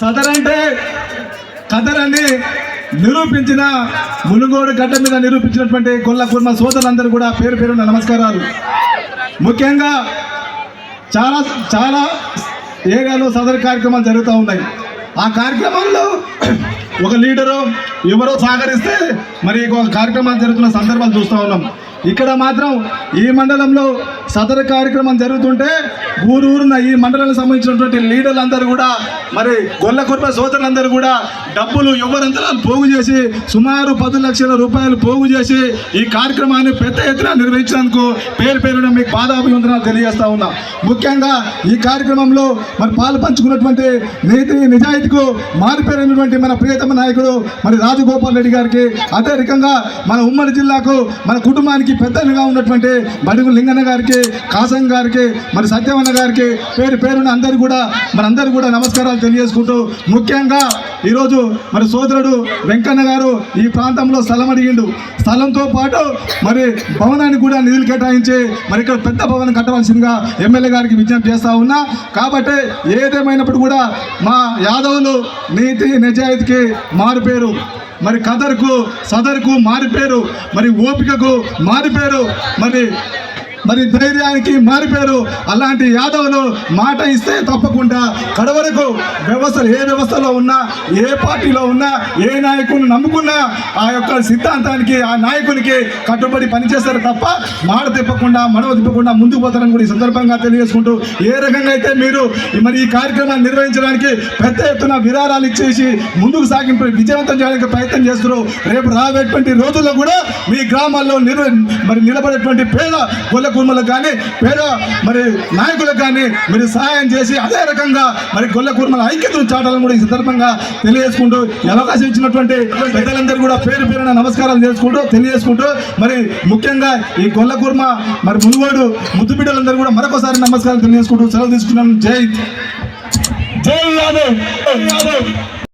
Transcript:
సదర్ అంటే కదర్ అని నిరూపించిన మునుగోడు గడ్డ మీద నిరూపించినటువంటి గొల్ల కుర్మ సోదరులందరూ కూడా పేరు పేరున నమస్కారాలు. ముఖ్యంగా చాలా చాలా ఏరియాలో సదర్ కార్యక్రమాలు జరుగుతూ ఉన్నాయి. ఆ కార్యక్రమాల్లో ఒక లీడరు ఎవరో సహకరిస్తే మరి ఒక కార్యక్రమాలు జరుగుతున్న సందర్భాలు చూస్తూ ఉన్నాం. ఇక్కడ మాత్రం ఈ మండలంలో సదరు కార్యక్రమం జరుగుతుంటే ఊరు ఈ మండలానికి సంబంధించినటువంటి లీడర్లందరూ కూడా మరి గొల్ల కుర్ర సోదరులందరూ కూడా డబ్బులు ఎవరంతరాలు పోగు చేసి సుమారు పది లక్షల రూపాయలు పోగు చేసి ఈ కార్యక్రమాన్ని పెద్ద ఎత్తున నిర్వహించినందుకు పేరు పేరున మీకు పాదాభివందనాలు తెలియజేస్తా ఉన్నా. ముఖ్యంగా ఈ కార్యక్రమంలో మరి పాలు పంచుకున్నటువంటి నీతి నిజాయితీకు మారిపోయినటువంటి మన ప్రియతమ నాయకుడు మరి రాజగోపాల్ రెడ్డి గారికి అదే రకంగా మన ఉమ్మడి జిల్లాకు మన కుటుంబానికి పెద్దలుగా ఉన్నటువంటి బడుగు లింగన్న గారికి కాసం గారికి మరి సత్యవన్న గారికి పేరు పేరున అందరు కూడా మరి కూడా నమస్కారాలు తెలియజేసుకుంటూ ముఖ్యంగా ఈరోజు మరి సోదరుడు వెంకన్న గారు ఈ ప్రాంతంలో స్థలం అడిగిండు. స్థలంతో పాటు మరి భవనానికి కూడా నిధులు కేటాయించి మరి ఇక్కడ పెద్ద భవనం కట్టవలసిందిగా ఎమ్మెల్యే గారికి విజ్ఞప్తి చేస్తా ఉన్నా. కాబట్టి ఏదేమైనప్పుడు కూడా మా యాదవులు నీతి నిజాయితీకి మారుపేరు. మరి కదర్కు సదర్కు మారిపోయారు మరి ఓపికకు మారిపోయారు మరి మరి ధైర్యానికి మారిపోయారు. అలాంటి యాదవులు మాట ఇస్తే తప్పకుండా కడవరకు వ్యవస్థలు ఏ వ్యవస్థలో ఉన్నా ఏ పార్టీలో ఉన్నా ఏ నాయకుని నమ్ముకున్నా ఆ యొక్క సిద్ధాంతానికి ఆ నాయకునికి కట్టుబడి పనిచేస్తారు తప్ప మాట తిప్పకుండా మడవ తిప్పకుండా ముందుకు పోతారని కూడా ఈ సందర్భంగా తెలియజేసుకుంటూ ఏ రకంగా అయితే మీరు మరి ఈ కార్యక్రమాన్ని నిర్వహించడానికి పెద్ద ఎత్తున విరాళాలు ఇచ్చేసి ముందుకు సాగింపు విజయవంతం చేయడానికి ప్రయత్నం చేస్తున్నారు. రేపు రాబోయేటువంటి రోజుల్లో కూడా మీ గ్రామాల్లో నిర్వ మరి నిలబడేటువంటి పేద గొల్ల కుర్మలకు కానీ పేద మరి నాయకులకు కానీ మీరు సహాయం చేసి అదే రకంగా మరి గొల్ల కుర్మల ఐక్యతను చాటాలని కూడా ఈ సందర్భంగా తెలియజేసుకుంటూ ఈ అవకాశం ఇచ్చినటువంటి పెద్దలందరూ కూడా పేరు పేరున నమస్కారాలు చేసుకుంటూ తెలియజేసుకుంటూ మరి ముఖ్యంగా ఈ గొల్ల కుర్మ మరి మునుగోడు ముద్దు బిడ్డలందరూ కూడా మరొకసారి నమస్కారం తెలియజేసుకుంటూ సెలవు తీసుకున్నాం జై జై యాదవ్. యాదవ్.